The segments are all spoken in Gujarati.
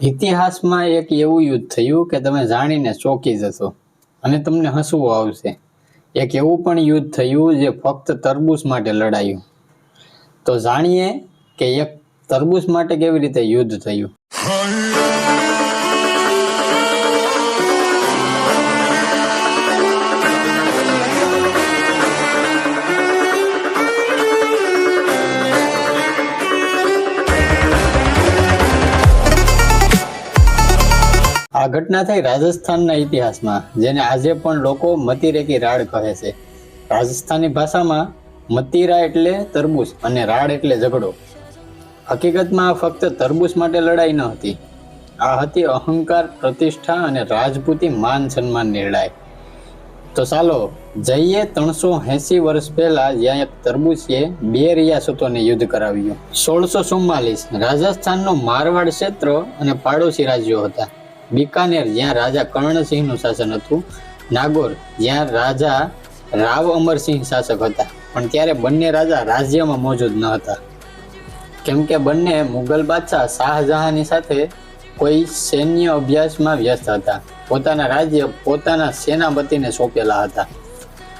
ઇતિહાસમાં એક એવું યુદ્ધ થયું કે તમે જાણીને ચોંકી જશો અને તમને હસવું આવશે. એક એવું પણ યુદ્ધ થયું જે ફક્ત તરબૂચ માટે લડાયું. તો જાણીએ કે એક તરબૂચ માટે કેવી રીતે યુદ્ધ થયું? આ ઘટના થઈ રાજસ્થાનના ઇતિહાસમાં, જેને આજે પણ લોકો મતીરેકી રાડ કહે છે. રાજસ્થાની ભાષામાં મતીરા એટલે તરબૂચ અને રાડ એટલે ઝઘડો. હકીકતમાં આ ફક્ત તરબૂચ માટે લડાઈ ન હતી. આ હતી અહંકાર, પ્રતિષ્ઠા અને રાજપૂતી માન સન્માનની લડાઈ તો ચાલો, જઈએ ત્રણસો એસી વર્ષ પહેલા જ્યાં એક તરબૂચીએ બે રિયાસતોને યુદ્ધ કરાવ્યું. સોળસો ચુમ્માલીસ રાજસ્થાનનો મારવાડ ક્ષેત્ર અને પાડોશી રાજ્યો હતા. બિકાનેર, જ્યાં રાજા કર્ણસિંહનું શાસન હતું. નાગોર, જ્યાં રાજા રાવ અમરસિંહ શાસક હતા. પણ ત્યારે બંને રાજા રાજ્યમાં મોજૂદ ન હતા. કેમ કે બંને મુગલ બાદશાહ શાહજહાંની સાથે કોઈ સૈન્ય અભ્યાસમાં વ્યસ્ત હતા. પોતાના રાજ્ય પોતાના સેનાપતિને સોંપેલા હતા.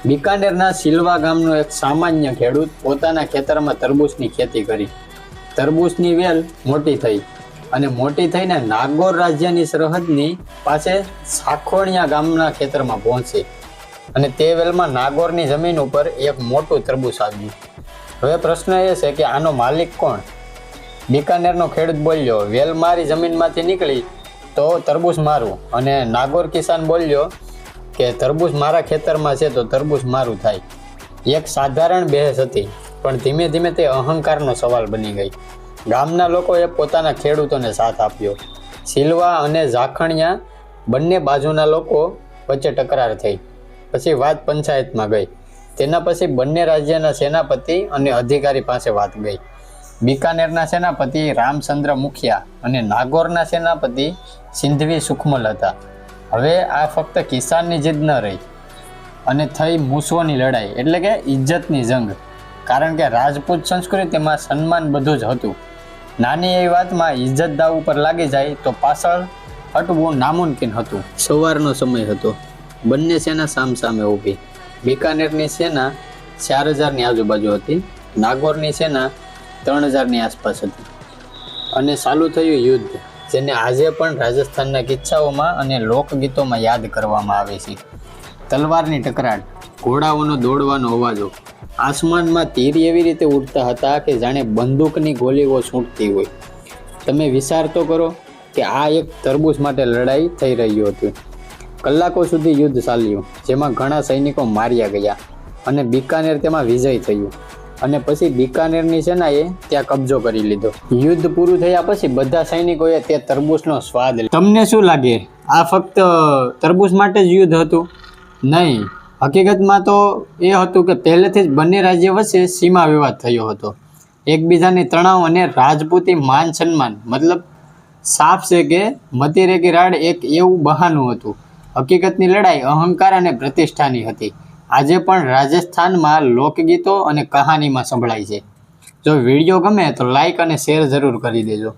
બિકાનેરના સિલવા ગામનો એક સામાન્ય ખેડૂત પોતાના ખેતરમાં તરબૂચની ખેતી કરી. તરબૂચની વેલ મોટી થઈ. અને મોટી થઈને નાગોર રાજ્યની સરહદની પાસે સાખોણિયા ગામના ખેતરમાં પહોંચી. અને તે વેલમાં નાગોરની જમીન ઉપર એક મોટું તરબૂચ આવ્યું. હવે પ્રશ્ન એ છે કે આનો માલિક કોણ? બિકાનેરનો ખેડૂત બોલ્યો, વેલ મારી જમીનમાંથી નીકળી તો તરબૂચ મારું. અને નાગોર કિસાન બોલ્યો, કે તરબૂચ મારા ખેતરમાં છે તો તરબૂચ મારું થાય. એક સાધારણ બહેસ હતી, પણ ધીમે ધીમે તે અહંકારનો સવાલ બની ગઈ. ગામના લોકોએ પોતાના ખેડૂતોને સાથ આપ્યો. સિલવા અને ઝાખણિયા બંને બાજુના લોકો વચ્ચે ટકરાર થઈ. પછી વાત પંચાયતમાં ગઈ. તેના પછી બંને રાજ્યના સેનાપતિ અને અધિકારી પાસે વાત ગઈ. બિકાનેરના સેનાપતિ રામચંદ્ર મુખિયા અને નાગોરના સેનાપતિ સિંધવી સુખમલ હતા. હવે આ ફક્ત કિસાનની જીદ ન રહી અને થઈ મૂસોની લડાઈ એટલે કે ઇજ્જતની જંગ. કારણ કે રાજપૂત સંસ્કૃતિમાં સન્માન બધું જ હતું. નાની એવી વાતમાં ઇજ્જત દાવ ઉપર લાગી જાય તો પાછળ હટવું નામુમકિન હતું. સવારનો સમય હતો. બંને સેના સામસામે ઊભી. બિકાનેરની સેના ચાર હજારની આજુબાજુ હતી. નાગોરની સેના ત્રણ હજારની આસપાસ હતી. અને ચાલુ થયું યુદ્ધ, જેને આજે પણ રાજસ્થાનના કિસ્સાઓમાં અને લોકગીતોમાં યાદ કરવામાં આવે છે. તલવારની ટકરાટ, ઘોડાઓનો દોડવાનો અવાજો આસમાનમાં તીર એવી રીતે ઉડતા હતા કે જાણે બંદૂકની ગોલીઓ છૂટતી હોય. તમે વિચાર તો કરો કે આ એક તરબૂચ માટે લડાઈ થઈ રહ્યું હતું. કલાકો સુધી યુદ્ધ ચાલ્યું, જેમાં ઘણા સૈનિકો માર્યા ગયા અને બિકાનેર તેમાં વિજય થયું. અને પછી બિકાનેરની સેનાએ ત્યાં કબજો કરી લીધો. યુદ્ધ પૂરું થયા પછી બધા સૈનિકોએ તે તરબૂચનો સ્વાદ તમને શું લાગે? આ ફક્ત તરબૂચ માટે જ યુદ્ધ હતું? નહીં. હકીકતમાં તો એ હતું કે પહેલેથી જ બંને રાજ્ય વચ્ચે સીમા વિવાદ થયો હતો. એકબીજાની તણાવ અને રાજપૂતી માન સન્માન, મતલબ સાફ છે કે મતીરેકી રાડ એક એવું બહાનું હતું. હકીકતની લડાઈ અહંકાર અને પ્રતિષ્ઠાની હતી. આજે પણ રાજસ્થાનમાં લોકગીતો અને કહાનીમાં સંભળાય છે. જો વીડિયો ગમે તો લાઇક અને શેર જરૂર કરી દેજો.